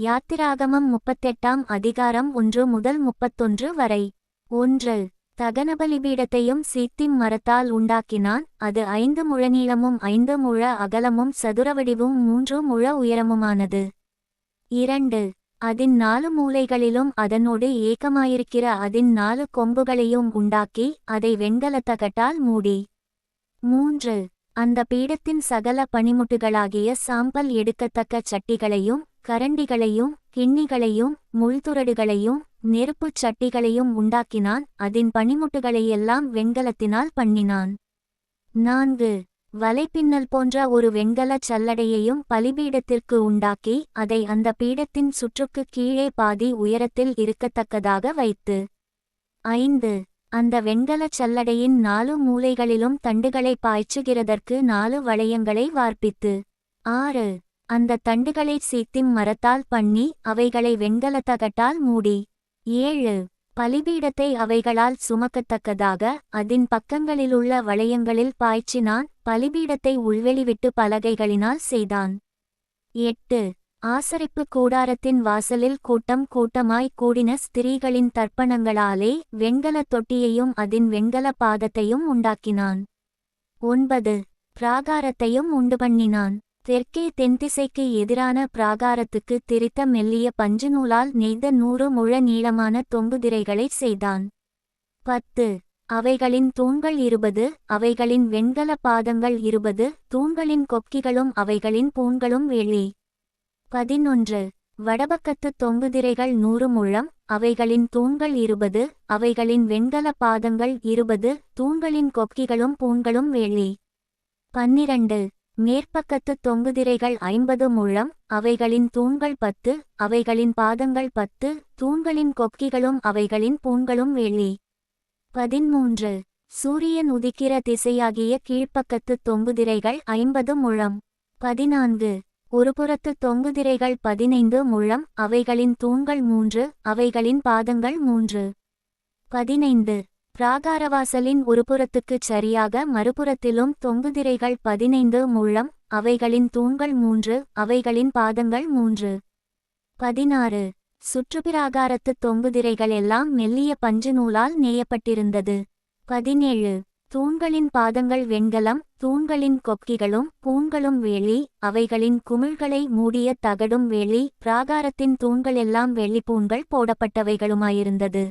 யாத்திராகமம் முப்பத்தெட்டாம் அதிகாரம் ஒன்று முதல் முப்பத்தொன்று வரை. ஒன்று. தகனபலிபீடத்தையும் சீத்திம் மரத்தால் உண்டாக்கினான். அது ஐந்து முழ நீளமும் ஐந்து முழ அகலமும் சதுரவடிவும் மூன்று முழ உயரமுமானது. இரண்டு. அதன் நாலு மூலைகளிலும் அதனோடு ஏக்கமாயிருக்கிற அதின் நாலு கொம்புகளையும் உண்டாக்கி அதை வெண்கலத்தகட்டால் மூடி. மூன்று. அந்த பீடத்தின் சகல பணிமுட்டுகளாகிய சாம்பல் எடுக்கத்தக்க சட்டிகளையும் கரண்டிகளையும் கிண்ணிகளையும் முள்துரடுகளையும் நெருப்புச் சட்டிகளையும் உண்டாக்கினான். அதன் பனிமுட்டுகளையெல்லாம் வெண்கலத்தினால் பண்ணினான். நான்கு. வலைப்பின்னல் போன்ற ஒரு வெண்கலச் சல்லடையையும் பலிபீடத்திற்கு உண்டாக்கி அதை அந்த பீடத்தின் சுற்றுக்குக் கீழே பாதி உயரத்தில் இருக்கத்தக்கதாக வைத்து. ஐந்து. அந்த வெண்கலச் சல்லடையின் நாலு மூலைகளிலும் தண்டுகளை பாய்ச்சுகிறதற்கு நாலு வளையங்களை வார்ப்பித்து. ஆறு. அந்த தண்டுகளை சீத்திம் மரத்தால் பண்ணி அவைகளை வெண்கலத்தகட்டால் மூடி. ஏழு. பலிபீடத்தை அவைகளால் சுமக்கத்தக்கதாக அதின் பக்கங்களிலுள்ள வளையங்களில் பாய்ச்சினான். பலிபீடத்தை உள்வெளிவிட்டு பலகைகளினால் செய்தான். எட்டு. ஆசரிப்பு கூடாரத்தின் வாசலில் கூட்டம் கூட்டமாய் கூடின ஸ்திரீகளின் தர்ப்பணங்களாலே வெண்கலத் தொட்டியையும் அதன் வெண்கல பாதத்தையும் உண்டாக்கினான். ஒன்பது. பிராகாரத்தையும் உண்டு பண்ணினான். தெற்கே தென்திசைக்கு எதிரான பிராகாரத்துக்கு திரித்த மெல்லிய பஞ்சு நூலால் நெய்த நூறு முழ நீளமான தொங்குதிரைகளைச் செய்தான். பத்து. அவைகளின் தூண்கள் இருபது அவைகளின் வெண்கல பாதங்கள் இருபது தூண்களின் கொக்கிகளும் அவைகளின் பூண்களும் வெளி. பதினொன்று. வடபக்கத்து தொங்குதிரைகள் நூறு முழம் அவைகளின் தூண்கள் இருபது அவைகளின் வெண்கல பாதங்கள் இருபது தூண்களின் கொக்கிகளும் பூண்களும் வெளி. பன்னிரண்டு. மேற்பக்கத்து தொங்குதிரைகள் ஐம்பது முழம் அவைகளின் தூண்கள் பத்து அவைகளின் பாதங்கள் பத்து தூண்களின் கொக்கிகளும் அவைகளின் பூண்களும் வெள்ளி பதிமூன்று சூரியன் உதிக்கிற திசையாகிய கீழ்ப்பக்கத்து தொங்குதிரைகள் ஐம்பது முழம். பதினான்கு. ஒருபுறத்து தொங்குதிரைகள் பதினைந்து முழம் அவைகளின் தூண்கள் மூன்று அவைகளின் பாதங்கள் மூன்று. பதினைந்து. பிராகாரவாசலின் ஒருபுறத்துக்குச் சரியாக மறுபுறத்திலும் தொங்குதிரைகள் பதினைந்து முழம் அவைகளின் தூண்கள் மூன்று அவைகளின் பாதங்கள் மூன்று. பதினாறு. சுற்றுப்பிராகாரத்து தொங்குதிரைகள் எல்லாம் மெல்லிய பஞ்சு நூலால் நேயப்பட்டிருந்தது. பதினேழு. தூண்களின் பாதங்கள் வெண்கலம் தூண்களின் கொக்கிகளும் பூண்களும் வேலி அவைகளின் குமிழ்களை மூடிய தகடும் வேலி பிராகாரத்தின் தூண்களெல்லாம் வெள்ளிப்பூண்கள் போடப்பட்டவைகளுமாயிருந்தது.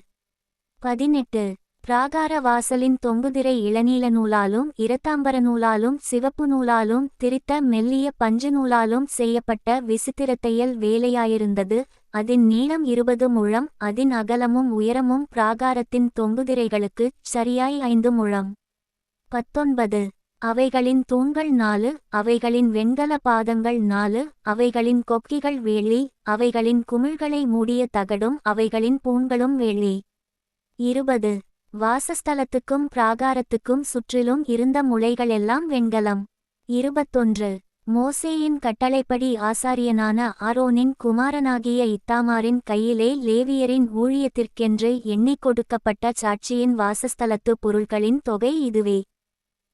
பதினெட்டு. பிராகார வாசலின் தொங்குதிரை இளநீல நூலாலும் இரத்தாம்பர நூலாலும் சிவப்பு நூலாலும் திரித்த மெல்லிய பஞ்சு நூலாலும் செய்யப்பட்ட விசித்திரத்தையல் வேலையாயிருந்தது. அதன் நீளம் இருபது முழம் அதின் அகலமும் உயரமும் பிராகாரத்தின் தொங்குதிரைகளுக்குச் சரியாய் ஐந்து முழம். பத்தொன்பது. அவைகளின் தூண்கள் நாலு அவைகளின் வெண்கல பாதங்கள் நாலு அவைகளின் கொக்கிகள் வேலி அவைகளின் குமிழ்களை மூடிய தகடும் அவைகளின் பூண்களும் வேலி. இருபது. வாசஸ்தலத்துக்கும் பிராகாரத்துக்கும் சுற்றிலும் இருந்த முளைகளெல்லாம் வெண்கலம். இருபத்தொன்று. மோசேயின் கட்டளைப்படி ஆசாரியனான ஆரோனின் குமாரனாகிய இத்தாமாரின் கையிலே லேவியரின் ஊழியத்திற்கென்று எண்ணிக் கொடுக்கப்பட்ட சாட்சியின் வாசஸ்தலத்து பொருள்களின் தொகை இதுவே.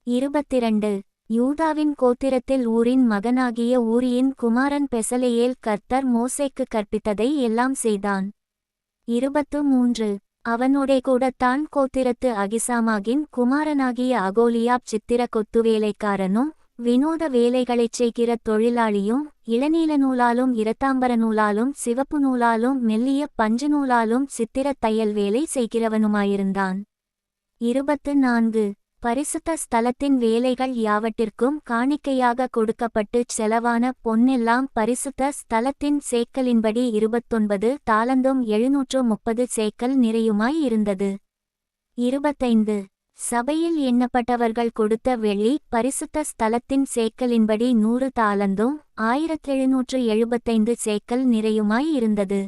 இருபத்திரண்டு. யூதாவின் கோத்திரத்தில் ஊரின் மகனாகிய ஊரியின் குமாரன் பெசலேயேல் கர்த்தர் மோசேக்கு கற்பித்ததை எல்லாம் செய்தான். இருபத்து மூன்று. அவனோடே கூட தான் கோத்திரத்து அகிசாமாகின் குமாரனாகிய அகோலியாப் சித்திர கொத்துவேலைக்காரனும் வினோத வேலைகளைச் செய்கிற தொழிலாளியும் இளநீல நூலாலும் இரத்தாம்பர நூலாலும் சிவப்பு நூலாலும் மெல்லிய பஞ்சு நூலாலும் சித்திரத் தையல் வேலை செய்கிறவனுமாயிருந்தான். இருபத்து நான்கு. பரிசுத்த ஸ்தலத்தின் வேலைகள் யாவட்டிற்கும் காணிக்கையாக கொடுக்கப்பட்டுச் செலவான பொன்னெல்லாம் பரிசுத்த ஸ்தலத்தின் சேக்கலின்படி இருபத்தொன்பது தாளந்தும் எழுநூற்று முப்பது சேக்கல் நிறையுமாய் இருந்தது. இருபத்தைந்து. சபையில் எண்ணப்பட்டவர்கள் கொடுத்த வெள்ளி பரிசுத்த ஸ்தலத்தின் சேக்கலின்படி நூறு தாளந்தும் ஆயிரத்தெழுநூற்று எழுபத்தைந்து சேக்கல் நிறையுமாய் இருந்தது.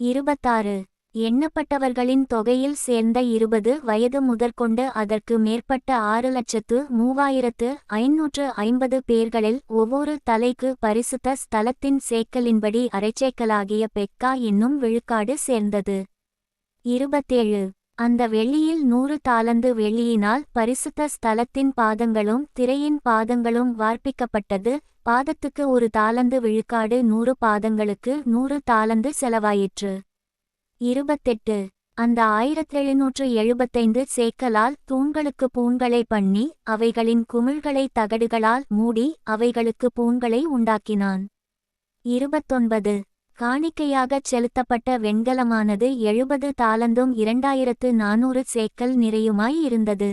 இருபத்தாறு. எண்ணப்பட்டவர்களின் தொகையில் சேர்ந்த இருபது வயது முதற்கொண்டு அதற்கு மேற்பட்ட ஆறு லட்சத்து மூவாயிரத்து ஐநூற்று ஐம்பது பேர்களில் ஒவ்வொரு தலைக்கு பரிசுத்த ஸ்தலத்தின் சேக்கலின்படி அரைச்சேக்கலாகிய பெக்கா என்னும் விழுக்காடு சேர்ந்தது. இருபத்தேழு. அந்த வெள்ளியில் நூறு தாளந்து வெள்ளியினால் பரிசுத்த ஸ்தலத்தின் பாதங்களும் திரையின் பாதங்களும் வார்ப்பிக்கப்பட்டது. பாதத்துக்கு ஒரு தாளந்து விழுக்காடு நூறு பாதங்களுக்கு நூறு தாளந்து செலவாயிற்று. இருபத்தெட்டு. அந்த ஆயிரத்தெழுநூற்று எழுபத்தைந்து சேக்கலால் தூண்களுக்கு பூண்களை பண்ணி அவைகளின் குமிழ்களை தகடுகளால் மூடி அவைகளுக்கு பூண்களை உண்டாக்கினான். இருபத்தொன்பது. காணிக்கையாகச் செலுத்தப்பட்ட வெண்கலமானது எழுபது தாளந்தும் இரண்டாயிரத்து நானூறு சேக்கல் நிறையுமாய் இருந்தது.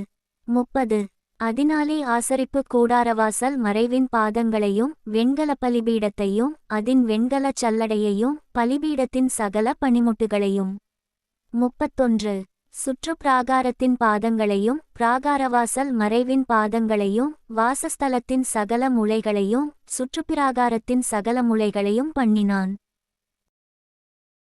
முப்பது. அதினாலே ஆசரிப்பு கூடாரவாசல் மறைவின் பாதங்களையும் வெண்கல பலிபீடத்தையும் அதன் வெண்கலச் சல்லடையையும் பலிபீடத்தின் சகல பணிமுட்டுகளையும். முப்பத்தொன்று. சுற்று பிராகாரத்தின் பாதங்களையும் பிராகாரவாசல் மறைவின் பாதங்களையும் வாசஸ்தலத்தின் சகல முளைகளையும் சுற்றுப்பிராகாரத்தின் சகல முளைகளையும் பண்ணினான்.